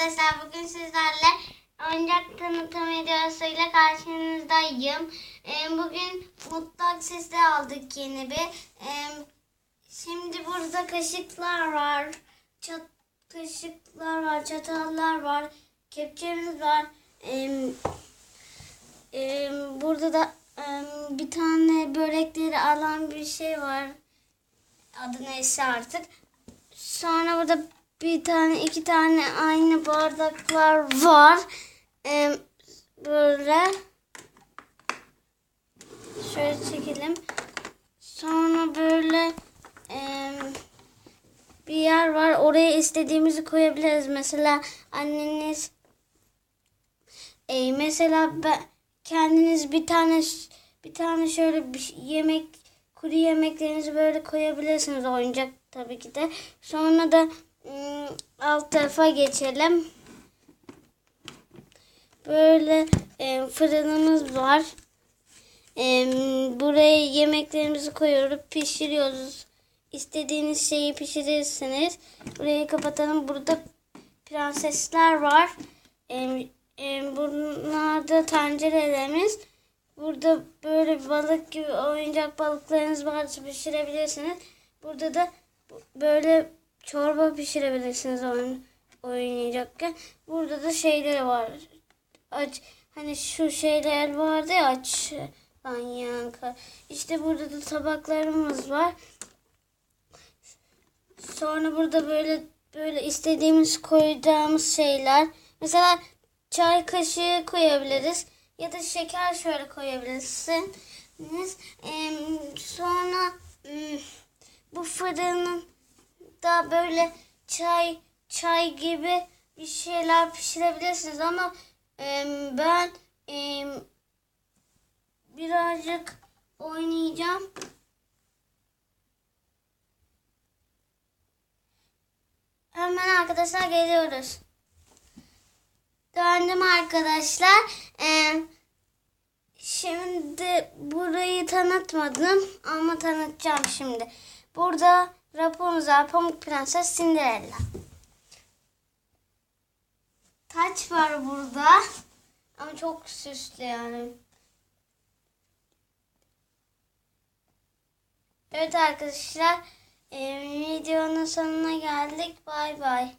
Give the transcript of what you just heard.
arkadaşlar bugün sizlerle oyuncak tanıtım videosuyla karşınızdayım. Ee, bugün mutfak sesi aldık yeni bir. Ee, şimdi burada kaşıklar var. Çat kaşıklar var, çatallar var, kepçemiz var. Ee, e, burada da e, bir tane börekleri alan bir şey var. Adı neyse artık. Sonra burada bir tane iki tane aynı bardaklar var. Ee, böyle şöyle çekelim. Sonra böyle e, bir yer var. Oraya istediğimizi koyabiliriz. Mesela anneniz e, mesela ben, kendiniz bir tane bir tane şöyle bir şey- yemek kuru yemeklerinizi böyle koyabilirsiniz oyuncak tabii ki de. Sonra da alt tarafa geçelim. Böyle e, fırınımız var. E, buraya yemeklerimizi koyuyoruz, pişiriyoruz. İstediğiniz şeyi pişirirsiniz. Burayı kapatalım. Burada prensesler var. E, e, bunlar da tencerelerimiz. Burada böyle balık gibi oyuncak balıklarınız varsa pişirebilirsiniz. Burada da böyle çorba pişirebilirsiniz oyun, oynayacakken. Burada da şeyleri var. Aç hani şu şeyler vardı ya aç lan yankı. İşte burada da tabaklarımız var. Sonra burada böyle böyle istediğimiz koyacağımız şeyler. Mesela çay kaşığı koyabiliriz. Ya da şeker şöyle koyabilirsiniz. Ee, sonra hmm, bu fırının da böyle çay çay gibi bir şeyler pişirebilirsiniz ama e, ben e, birazcık oynayacağım. Hemen arkadaşlar geliyoruz. Döndüm arkadaşlar. Ee, şimdi burayı tanıtmadım ama tanıtacağım şimdi. Burada Rapunzel, Pamuk Prenses, Cinderella. Taç var burada. Ama çok süslü yani. Evet arkadaşlar. ee, videonun sonuna geldik. Bay bay.